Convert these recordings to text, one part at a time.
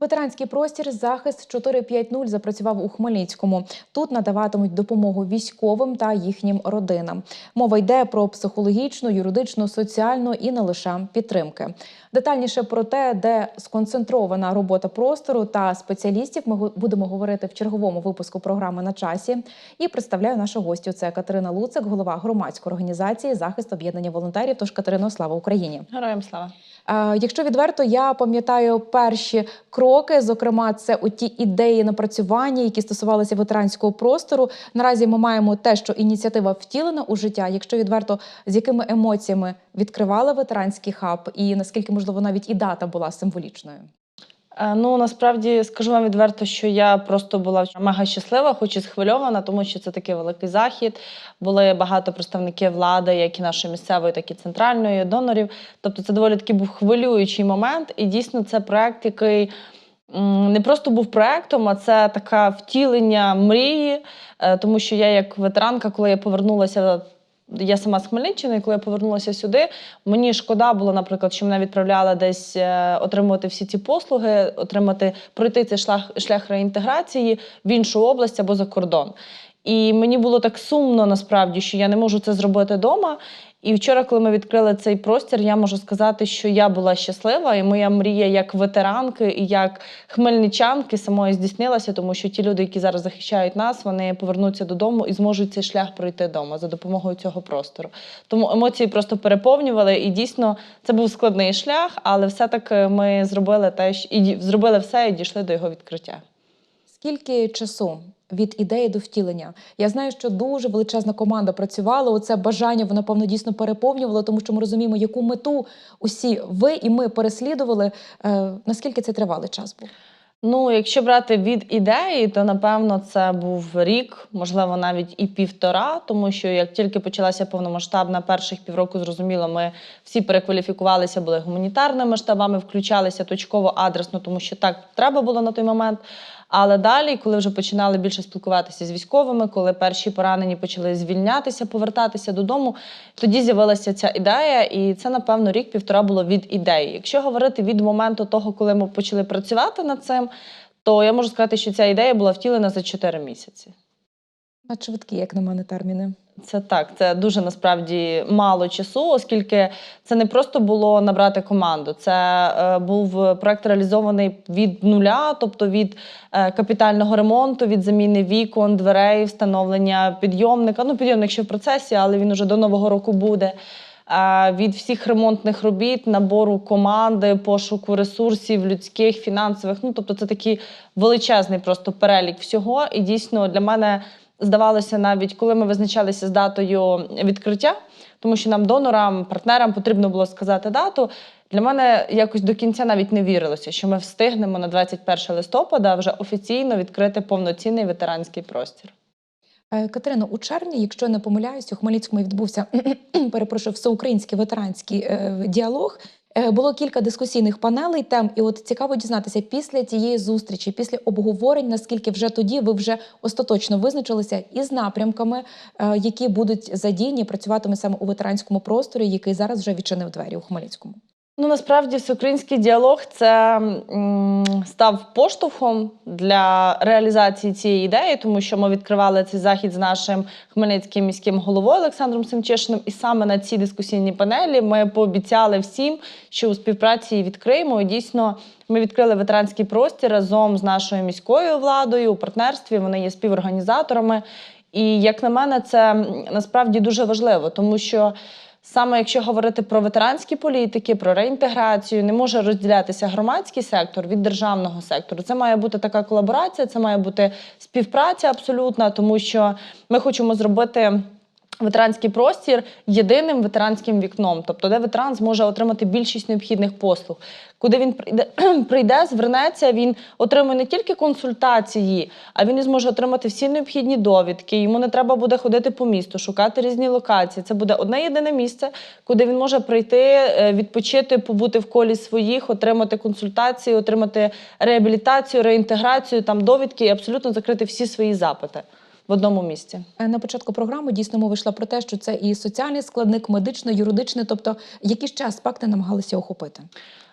Ветеранський простір захист 450 запрацював у Хмельницькому. Тут надаватимуть допомогу військовим та їхнім родинам. Мова йде про психологічну, юридичну, соціальну і не лише підтримки. Детальніше про те, де сконцентрована робота простору та спеціалістів, ми будемо говорити в черговому випуску програми на часі. І представляю нашу гостю. Це Катерина Луцик, голова громадської організації захист об'єднання волонтерів. Тож Катерино, слава Україні! Героям слава. Е, Якщо відверто, я пам'ятаю перші кроки, зокрема, це у ті ідеї напрацювання, які стосувалися ветеранського простору. Наразі ми маємо те, що ініціатива втілена у життя. Якщо відверто, з якими емоціями відкривали ветеранський хаб, і наскільки можливо навіть і дата була символічною. Е, Ну насправді скажу вам відверто, що я просто була мега щаслива, хоч і схвильована, тому що це такий великий захід. Були багато представників влади, як і нашої місцевої, так і центральної, донорів. Тобто, це доволі такий був хвилюючий момент. І дійсно, це проект, який. Не просто був проектом, а це таке втілення мрії, Е, тому що я, як ветеранка, коли я повернулася, я сама з Хмельниччини, коли я повернулася сюди, мені шкода було, наприклад, що мене відправляли десь е, отримувати всі ці послуги, отримати пройти цей шлях, шлях реінтеграції в іншу область або за кордон. І мені було так сумно насправді, що я не можу це зробити вдома. І вчора, коли ми відкрили цей простір, я можу сказати, що я була щаслива, і моя мрія як ветеранки і як хмельничанки самої здійснилася, тому що ті люди, які зараз захищають нас, вони повернуться додому і зможуть цей шлях пройти вдома за допомогою цього простору. Тому емоції просто переповнювали, і дійсно це був складний шлях, але все-таки ми зробили те, і зробили все і дійшли до його відкриття. Скільки часу від ідеї до втілення? Я знаю, що дуже величезна команда працювала. Оце бажання воно певно дійсно переповнювало, тому що ми розуміємо, яку мету усі ви і ми переслідували. Е, наскільки це тривалий час був? Ну, якщо брати від ідеї, то напевно це був рік, можливо, навіть і півтора, тому що як тільки почалася повномасштабна, перших півроку зрозуміло, ми всі перекваліфікувалися, були гуманітарними штабами, включалися точково адресно, тому що так треба було на той момент. Але далі, коли вже починали більше спілкуватися з військовими, коли перші поранені почали звільнятися, повертатися додому, тоді з'явилася ця ідея, і це, напевно, рік-півтора було від ідеї. Якщо говорити від моменту того, коли ми почали працювати над цим, то я можу сказати, що ця ідея була втілена за 4 місяці. А швидкі, як на мене, терміни. Це так, це дуже насправді мало часу, оскільки це не просто було набрати команду. Це е, був проект реалізований від нуля, тобто від е, капітального ремонту, від заміни вікон, дверей, встановлення підйомника. Ну, підйомник ще в процесі, але він уже до нового року буде. Е, від всіх ремонтних робіт, набору команди, пошуку ресурсів людських, фінансових. Ну, тобто, це такий величезний просто перелік всього. І дійсно для мене здавалося, навіть коли ми визначалися з датою відкриття, тому що нам, донорам, партнерам потрібно було сказати дату. Для мене якось до кінця навіть не вірилося, що ми встигнемо на 21 листопада вже офіційно відкрити повноцінний ветеранський простір. Е, Катерино, у червні, якщо не помиляюсь, у Хмельницькому відбувся перепрошую, всеукраїнський ветеранський е, діалог. Е, Було кілька дискусійних панелей тем, і от цікаво дізнатися після тієї зустрічі, після обговорень, наскільки вже тоді ви вже остаточно визначилися із напрямками, е, які будуть задіяні, працюватиме саме у ветеранському просторі, який зараз вже відчинив двері у Хмельницькому. Ну насправді всеукраїнський діалог це м, став поштовхом для реалізації цієї ідеї, тому що ми відкривали цей захід з нашим хмельницьким міським головою Олександром Семчишиним. І саме на цій дискусійній панелі ми пообіцяли всім, що у співпраці відкриємо. І дійсно, ми відкрили ветеранський простір разом з нашою міською владою у партнерстві. Вони є співорганізаторами. І як на мене, це насправді дуже важливо, тому що. Саме якщо говорити про ветеранські політики, про реінтеграцію, не може розділятися громадський сектор від державного сектору. Це має бути така колаборація, це має бути співпраця абсолютна, тому що ми хочемо зробити. Ветеранський простір єдиним ветеранським вікном, тобто де ветеран зможе отримати більшість необхідних послуг. Куди він прийде, прийде, звернеться, він отримує не тільки консультації, а він і зможе отримати всі необхідні довідки. Йому не треба буде ходити по місту, шукати різні локації. Це буде одне єдине місце, куди він може прийти, е, відпочити, побути в колі своїх, отримати консультації, отримати реабілітацію, реінтеграцію, там довідки і абсолютно закрити всі свої запити. В одному місці. Е, На початку програми дійсно мова йшла про те, що це і соціальний складник, медично, юридичний, тобто які ще аспекти намагалися охопити.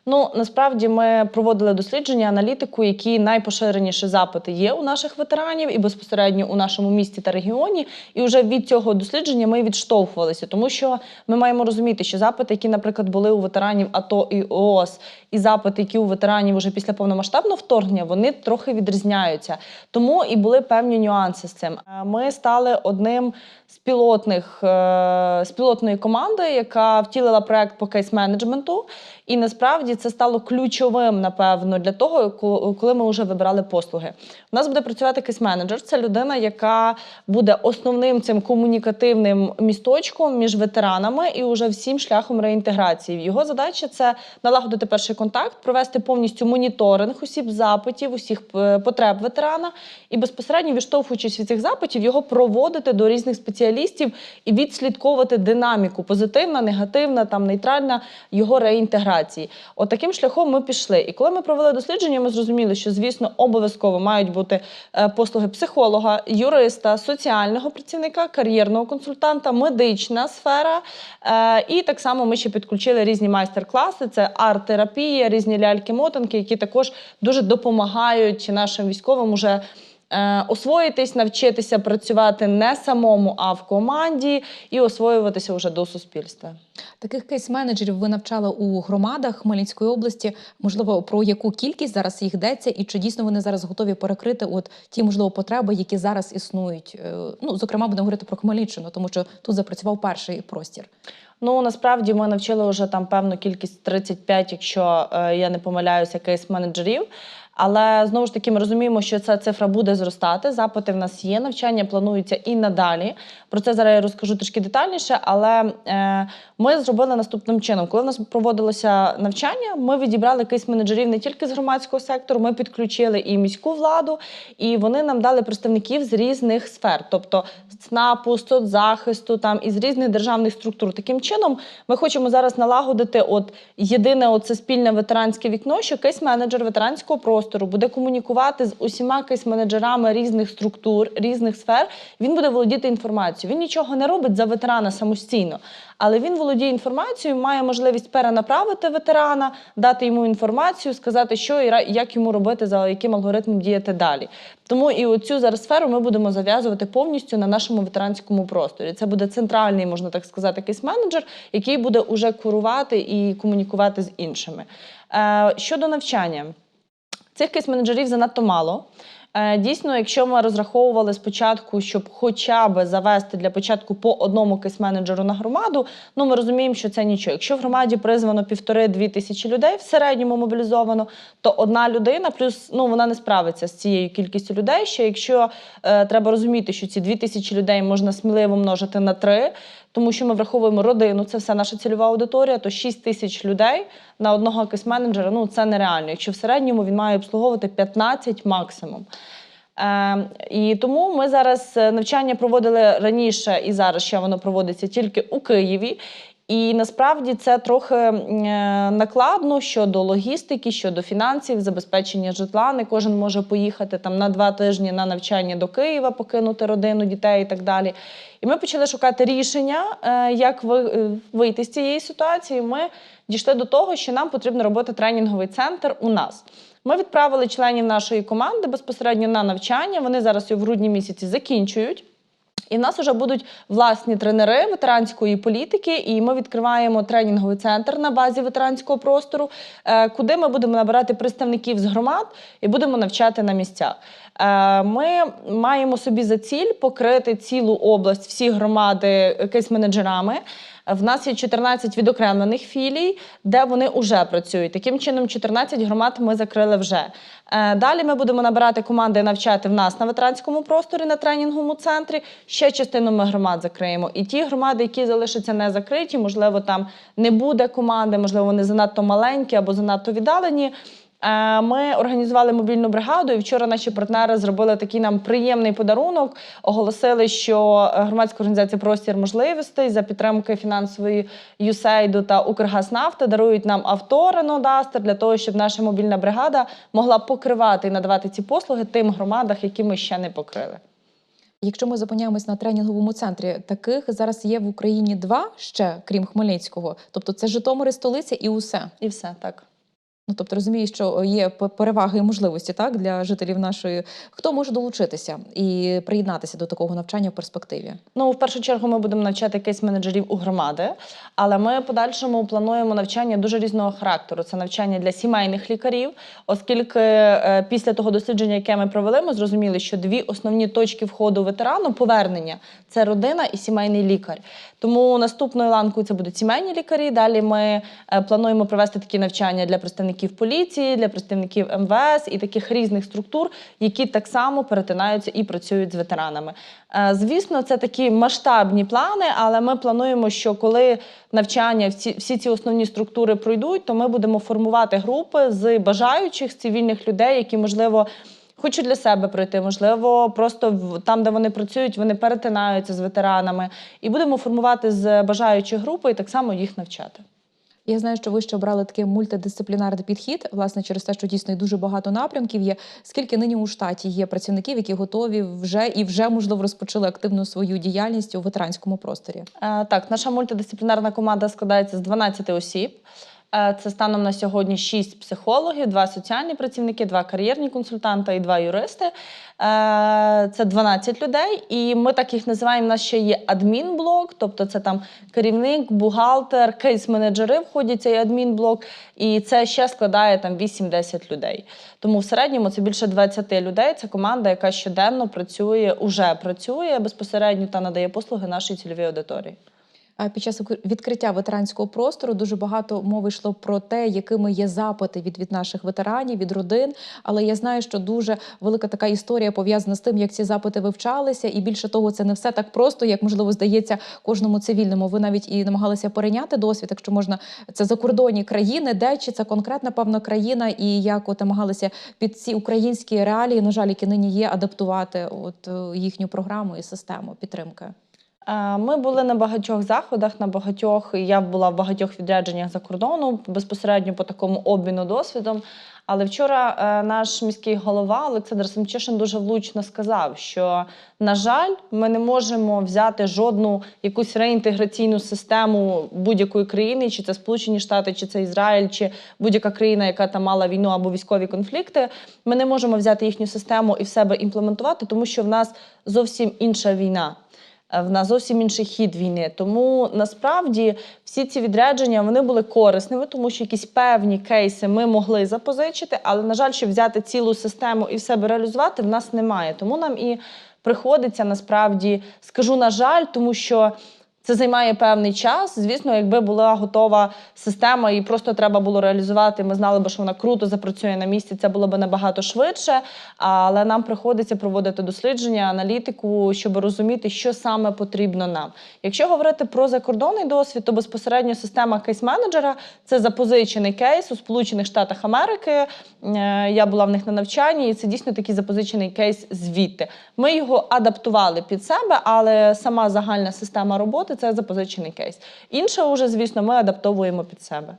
Ну насправді ми проводили дослідження, аналітику, які найпоширеніші запити є у наших ветеранів і безпосередньо у нашому місті та регіоні. І вже від цього дослідження ми відштовхувалися, тому що ми маємо розуміти, що запити, які, наприклад, були у ветеранів АТО і ООС, і запити, які у ветеранів уже після повномасштабного вторгнення, вони трохи відрізняються. Тому і були певні нюанси з цим. Ми стали одним з пілотних е, з пілотної команди, яка втілила проект по кейс-менеджменту. І насправді це стало ключовим, напевно, для того, коли ми вже вибирали послуги. У нас буде працювати кейс-менеджер. Це людина, яка буде основним цим комунікативним місточком між ветеранами і уже всім шляхом реінтеграції. Його задача це налагодити перший контакт, провести повністю моніторинг усіх запитів, усіх е, потреб ветерана, і безпосередньо відштовхуючись від цих запитів, його проводити до різних спеціалістів і відслідковувати динаміку позитивна, негативна, там нейтральна його реінтеграції. От таким шляхом ми пішли. І коли ми провели дослідження, ми зрозуміли, що звісно обов'язково мають бути е, послуги психолога, юриста, соціального працівника, кар'єрного консультанта, медична сфера. Е, І так само ми ще підключили різні майстер-класи: це арт-терапія, різні ляльки-мотанки, які також дуже допомагають нашим військовим уже. Е, Освоїтись, навчитися працювати не самому, а в команді і освоюватися вже до суспільства. Таких кейс-менеджерів ви навчали у громадах Хмельницької області. Можливо, про яку кількість зараз їх йдеться, і чи дійсно вони зараз готові перекрити от ті можливо потреби, які зараз існують? Е, Ну зокрема, будемо говорити про Хмельниччину, тому що тут запрацював перший простір. Ну насправді ми навчили вже там певну кількість 35, якщо е, я не помиляюся, кейс-менеджерів. Але знову ж таки ми розуміємо, що ця цифра буде зростати. Запити в нас є, навчання планується і надалі. Про це зараз я розкажу трішки детальніше. Але е, ми зробили наступним чином. Коли в нас проводилося навчання, ми відібрали кейс-менеджерів не тільки з громадського сектору, ми підключили і міську владу, і вони нам дали представників з різних сфер, тобто ЦНАПу, соцзахисту, там із різних державних структур. Таким чином, ми хочемо зараз налагодити от єдине оце спільне ветеранське вікно, що кейс-менеджер ветеранського простору буде комунікувати з усіма кейс-менеджерами різних структур, різних сфер. Він буде володіти інформацією. Він нічого не робить за ветерана самостійно, але він володіє інформацією, має можливість перенаправити ветерана, дати йому інформацію, сказати, що і як йому робити, за яким алгоритмом діяти далі. Тому і оцю зараз сферу ми будемо зав'язувати повністю на нашому ветеранському просторі. Це буде центральний, можна так сказати, кейс-менеджер, який буде уже курувати і комунікувати з іншими. Е, щодо навчання, цих кейс-менеджерів занадто мало. Е, Дійсно, якщо ми розраховували спочатку, щоб хоча б завести для початку по одному кейс-менеджеру на громаду, ну ми розуміємо, що це нічого. Якщо в громаді призвано півтори-дві тисячі людей в середньому мобілізовано, то одна людина плюс ну вона не справиться з цією кількістю людей. Ще якщо е, треба розуміти, що ці дві тисячі людей можна сміливо множити на три, тому що ми враховуємо родину, це все наша цільова аудиторія, то 6 тисяч людей на одного кейс-менеджера ну це нереально. Якщо в середньому він має обслуговувати 15 максимум. Е, і тому ми зараз е, навчання проводили раніше і зараз ще воно проводиться тільки у Києві. І насправді це трохи е, накладно щодо логістики, щодо фінансів, забезпечення житла. Не кожен може поїхати там на два тижні на навчання до Києва, покинути родину, дітей і так далі. І ми почали шукати рішення, е, як е, вийти з цієї ситуації. Ми дійшли до того, що нам потрібно робити тренінговий центр у нас. Ми відправили членів нашої команди безпосередньо на навчання. Вони зараз і в грудні місяці закінчують. І в нас вже будуть власні тренери ветеранської політики, і ми відкриваємо тренінговий центр на базі ветеранського простору, е, куди ми будемо набирати представників з громад і будемо навчати на місцях. Е, Ми маємо собі за ціль покрити цілу область, всі громади кейс-менеджерами. В нас є 14 відокремлених філій, де вони вже працюють. Таким чином, 14 громад ми закрили вже. Е, Далі ми будемо набирати команди навчати в нас на ветеранському просторі на тренінговому центрі. Ще частину ми громад закриємо. І ті громади, які залишаться не закриті, можливо, там не буде команди, можливо, вони занадто маленькі або занадто віддалені. Е, Ми організували мобільну бригаду, і вчора наші партнери зробили такий нам приємний подарунок. Оголосили, що е, громадська організація Простір можливостей за підтримки фінансової ЮСЕЙДу та Укргазнафти дарують нам авто Duster для того, щоб наша мобільна бригада могла покривати і надавати ці послуги тим громадах, які ми ще не покрили. Якщо ми зупиняємось на тренінговому центрі, таких зараз є в Україні два ще, крім Хмельницького. Тобто це Житомир столиця і усе. І все так. Ну тобто розумію, що є п- переваги і можливості так для жителів нашої. Хто може долучитися і приєднатися до такого навчання в перспективі? Ну, в першу чергу, ми будемо навчати кейс-менеджерів у громади, але ми подальшому плануємо навчання дуже різного характеру. Це навчання для сімейних лікарів, оскільки е, після того дослідження, яке ми провели, ми зрозуміли, що дві основні точки входу ветерану повернення це родина і сімейний лікар. Тому наступною ланкою це будуть сімейні лікарі. Далі ми е, плануємо провести такі навчання для представників поліції, для представників МВС і таких різних структур, які так само перетинаються і працюють з ветеранами. Е, Звісно, це такі масштабні плани, але ми плануємо, що коли навчання всі, ці основні структури пройдуть, то ми будемо формувати групи з бажаючих з цивільних людей, які можливо. Хочуть для себе пройти, можливо, просто там, де вони працюють, вони перетинаються з ветеранами, і будемо формувати з бажаючих групи і так само їх навчати. Я знаю, що ви ще обрали такий мультидисциплінарний підхід, власне, через те, що дійсно дуже багато напрямків є. Скільки нині у штаті є працівників, які готові вже і вже можливо розпочали активну свою діяльність у ветеранському просторі? Е, Так, наша мультидисциплінарна команда складається з 12 осіб. Е, Це станом на сьогодні 6 психологів, 2 соціальні працівники, 2 кар'єрні консультанти і 2 юристи. Е, Це 12 людей, і ми так їх називаємо. У нас ще є адмінблок, тобто це там керівник, бухгалтер, кейс-менеджери входять цей адмінблок, і це ще складає там 8-10 людей. Тому в середньому це більше 20 людей. Це команда, яка щоденно працює, уже працює безпосередньо та надає послуги нашій цільовій аудиторії. Під час відкриття ветеранського простору дуже багато мови йшло про те, якими є запити від, від наших ветеранів, від родин. Але я знаю, що дуже велика така історія пов'язана з тим, як ці запити вивчалися, і більше того, це не все так просто, як можливо здається кожному цивільному. Ви навіть і намагалися перейняти досвід, якщо можна це закордонні країни, де чи це конкретна певна країна, і як от намагалися під ці українські реалії, на жаль, які нині є, адаптувати от е, їхню програму і систему підтримки. Е, Ми були на багатьох заходах, на багатьох. Я була в багатьох відрядженнях за кордону безпосередньо по такому обміну досвідом. Але вчора е, наш міський голова Олександр Семчишин дуже влучно сказав, що на жаль, ми не можемо взяти жодну якусь реінтеграційну систему будь-якої країни, чи це Сполучені Штати, чи це Ізраїль, чи будь-яка країна, яка там мала війну або військові конфлікти. Ми не можемо взяти їхню систему і в себе імплементувати, тому що в нас зовсім інша війна. Е, В нас зовсім інший хід війни. Тому насправді всі ці відрядження вони були корисними, тому що якісь певні кейси ми могли запозичити, але на жаль, щоб взяти цілу систему і в себе реалізувати, в нас немає. Тому нам і приходиться насправді скажу на жаль, тому що. Це займає певний час. Звісно, якби була готова система і просто треба було реалізувати, ми знали б, що вона круто запрацює на місці, це було б набагато швидше. Але нам приходиться проводити дослідження, аналітику, щоб розуміти, що саме потрібно нам. Якщо говорити про закордонний досвід, то безпосередньо система кейс-менеджера це запозичений кейс у Сполучених Штатах Америки. Е, Я була в них на навчанні, і це дійсно такий запозичений кейс звідти. Ми його адаптували під себе, але сама загальна система роботи це запозичений кейс. Інше, уже, звісно, ми адаптовуємо під себе.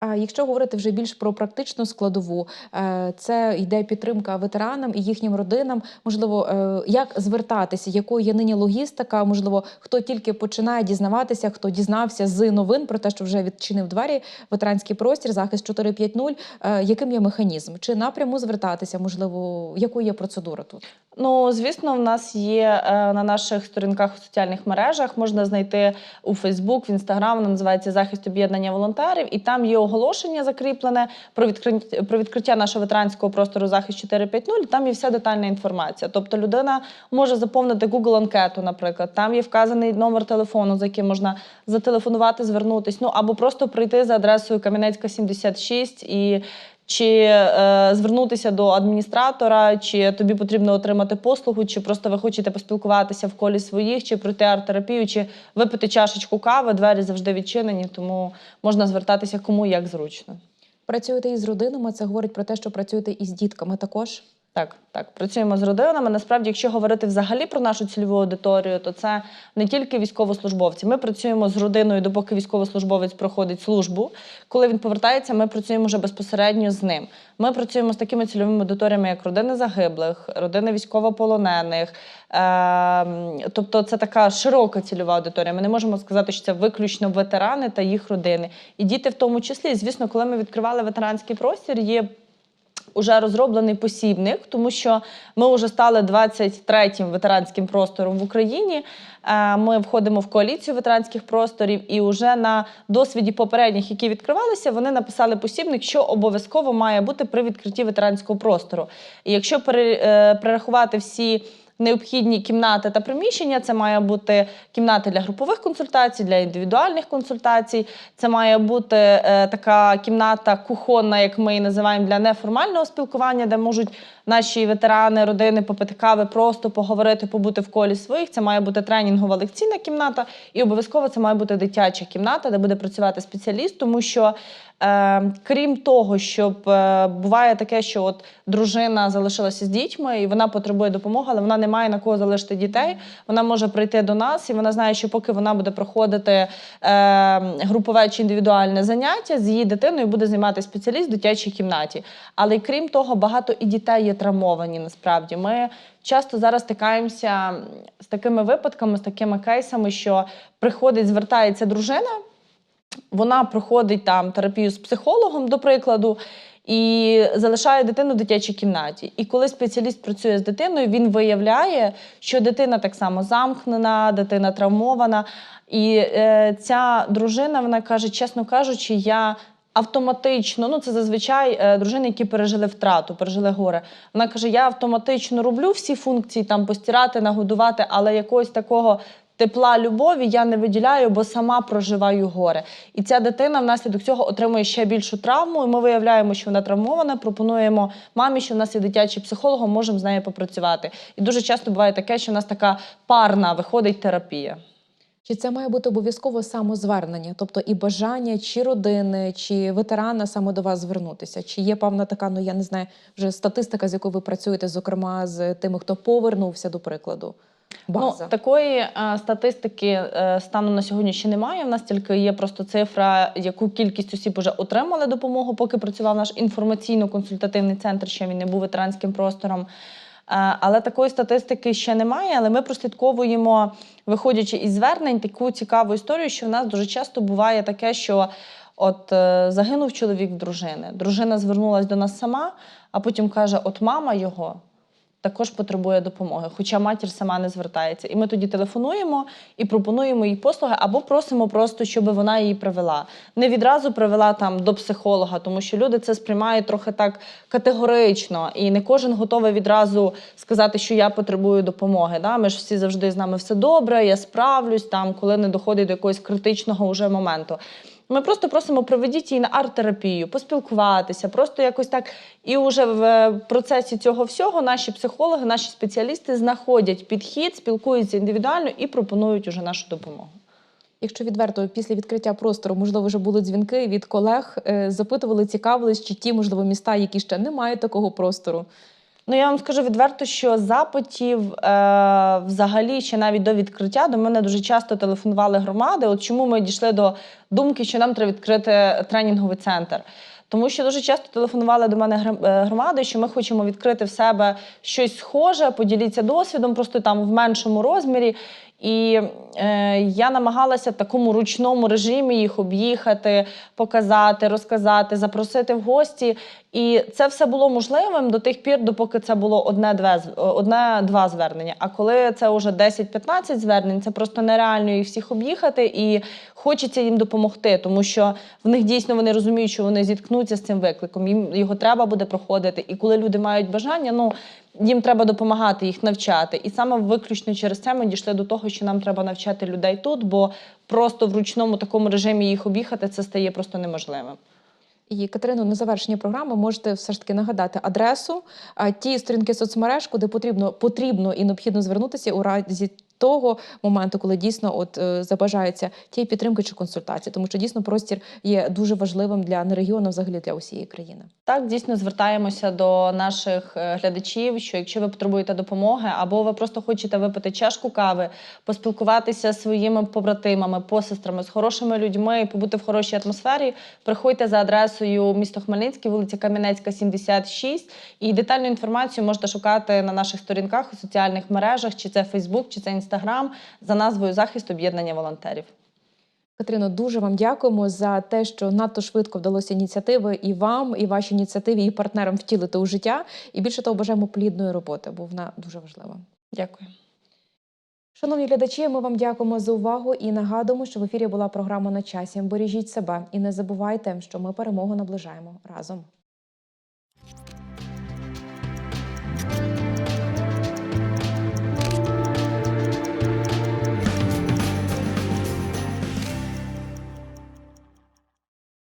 А якщо говорити вже більш про практичну складову, е, це йде підтримка ветеранам і їхнім родинам. Можливо, е, як звертатися, якою є нині логістика? Можливо, хто тільки починає дізнаватися, хто дізнався з новин про те, що вже відчинив двері ветеранський простір, захист 450, е, яким є механізм? Чи напряму звертатися? Можливо, якою є процедура тут? Ну, звісно, в нас є на наших сторінках у соціальних мережах. Можна знайти у Фейсбук, в Інстаграм, називається Захист об'єднання волонтерів, і там є оголошення закріплене про відкриття, про відкриття нашого ветеранського простору захист 450. Там є вся детальна інформація. Тобто людина може заповнити Google анкету, наприклад. Там є вказаний номер телефону, за яким можна зателефонувати, звернутись. Ну або просто прийти за адресою Кам'янецька 76 і. Чи е, звернутися до адміністратора, чи тобі потрібно отримати послугу, чи просто ви хочете поспілкуватися в колі своїх, чи пройти арт-терапію, чи випити чашечку кави, двері завжди відчинені, тому можна звертатися кому як зручно. Працюєте із родинами? Це говорить про те, що працюєте із дітками також. Так, так, працюємо з родинами. Насправді, якщо говорити взагалі про нашу цільову аудиторію, то це не тільки військовослужбовці. Ми працюємо з родиною, допоки військовослужбовець проходить службу. Коли він повертається, ми працюємо вже безпосередньо з ним. Ми працюємо з такими цільовими аудиторіями, як родини загиблих, родини військовополонених. Е, тобто, це така широка цільова аудиторія. Ми не можемо сказати, що це виключно ветерани та їх родини. І діти в тому числі. Звісно, коли ми відкривали ветеранський простір, є Уже розроблений посібник, тому що ми вже стали 23-м ветеранським простором в Україні. Е, Ми входимо в коаліцію ветеранських просторів, і вже на досвіді попередніх, які відкривалися, вони написали посібник, що обов'язково має бути при відкритті ветеранського простору. І якщо е, перерахувати всі необхідні кімнати та приміщення. Це має бути кімнати для групових консультацій, для індивідуальних консультацій. Це має бути е, така кімната кухонна, як ми її називаємо, для неформального спілкування, де можуть наші ветерани, родини попити кави, просто поговорити, побути в колі своїх. Це має бути тренінгова лекційна кімната, і обов'язково це має бути дитяча кімната, де буде працювати спеціаліст, тому що. Е, крім того, щоб е, буває таке, що от дружина залишилася з дітьми і вона потребує допомоги, але вона не має на кого залишити дітей. Вона може прийти до нас, і вона знає, що поки вона буде проходити е, групове чи індивідуальне заняття з її дитиною, буде займатися спеціаліст в дитячій кімнаті. Але крім того, багато і дітей є травмовані. Насправді ми часто зараз стикаємося з такими випадками, з такими кейсами, що приходить, звертається дружина. Вона проходить там терапію з психологом, до прикладу, і залишає дитину в дитячій кімнаті. І коли спеціаліст працює з дитиною, він виявляє, що дитина так само замкнена, дитина травмована. І е, ця дружина, вона каже, чесно кажучи, я. Автоматично, ну це зазвичай е, дружини, які пережили втрату, пережили горе. Вона каже: я автоматично роблю всі функції там постирати, нагодувати, але якогось такого тепла любові я не виділяю, бо сама проживаю горе. І ця дитина внаслідок цього отримує ще більшу травму. І ми виявляємо, що вона травмована. Пропонуємо мамі, що в нас є дитячий психолог, можемо з нею попрацювати. І дуже часто буває таке, що в нас така парна виходить терапія. Чи це має бути обов'язково самозвернення, тобто і бажання чи родини, чи ветерана саме до вас звернутися? Чи є певна така, ну я не знаю, вже статистика, з якою ви працюєте, зокрема з тими, хто повернувся до прикладу? База. Ну, такої е, статистики е, станом на сьогодні ще немає. У нас тільки є просто цифра, яку кількість осіб вже отримали допомогу, поки працював наш інформаційно-консультативний центр, ще він не був ветеранським простором. Е, Але такої статистики ще немає. Але ми прослідковуємо, виходячи із звернень, таку цікаву історію, що в нас дуже часто буває таке, що от е, загинув чоловік дружини. Дружина звернулася до нас сама, а потім каже: От мама його також потребує допомоги, хоча матір сама не звертається. І ми тоді телефонуємо і пропонуємо їй послуги або просимо просто, щоб вона її привела. Не відразу привела там до психолога, тому що люди це сприймають трохи так категорично, і не кожен готовий відразу сказати, що я потребую допомоги. Да? Ми ж всі завжди з нами все добре, я справлюсь там, коли не доходить до якогось критичного уже моменту. Ми просто просимо проведіть її на арт-терапію, поспілкуватися, просто якось так. І вже в процесі цього всього наші психологи, наші спеціалісти знаходять підхід, спілкуються індивідуально і пропонують уже нашу допомогу. Якщо відверто після відкриття простору, можливо, вже були дзвінки від колег, е, запитували, цікавились, чи ті, можливо, міста, які ще не мають такого простору. Ну, я вам скажу відверто, що запитів е, взагалі ще навіть до відкриття до мене дуже часто телефонували громади. От чому ми дійшли до думки, що нам треба відкрити тренінговий центр. Тому що дуже часто телефонували до мене е, громади, що ми хочемо відкрити в себе щось схоже, поділіться досвідом, просто там в меншому розмірі. І е, я намагалася в такому ручному режимі їх об'їхати, показати, розказати, запросити в гості. І це все було можливим до тих пір, допоки це було одне-два звернення. А коли це вже 10-15 звернень, це просто нереально їх всіх об'їхати, і хочеться їм допомогти, тому що в них дійсно вони розуміють, що вони зіткнуться з цим викликом. Їм його треба буде проходити. І коли люди мають бажання, ну їм треба допомагати, їх навчати. І саме виключно через це ми дійшли до того, що нам треба навчати людей тут, бо просто в ручному такому режимі їх об'їхати це стає просто неможливим. І Катерину, на завершення програми можете все ж таки нагадати адресу, ті сторінки соцмереж, куди потрібно потрібно і необхідно звернутися у разі того моменту, коли дійсно от е, забажається тієї підтримки чи консультації, тому що дійсно простір є дуже важливим для не регіону, взагалі для усієї країни. Так, дійсно звертаємося до наших е, глядачів, що якщо ви потребуєте допомоги, або ви просто хочете випити чашку кави, поспілкуватися зі своїми побратимами, посестрами, з хорошими людьми, побути в хорошій атмосфері, приходьте за адресою місто Хмельницький, вулиця Кам'янецька, 76. І детальну інформацію можете шукати на наших сторінках у соціальних мережах, чи це Фейсбук, чи це Інстаграм, за назвою Захист об'єднання волонтерів. Катерино, дуже вам дякуємо за те, що надто швидко вдалося ініціативи і вам, і вашій ініціативі, і партнерам втілити у життя. І більше того, бажаємо плідної роботи, бо вона дуже важлива. Дякую. Шановні глядачі, ми вам дякуємо за увагу і нагадуємо, що в ефірі була програма на часі. Бережіть себе і не забувайте, що ми перемогу наближаємо разом.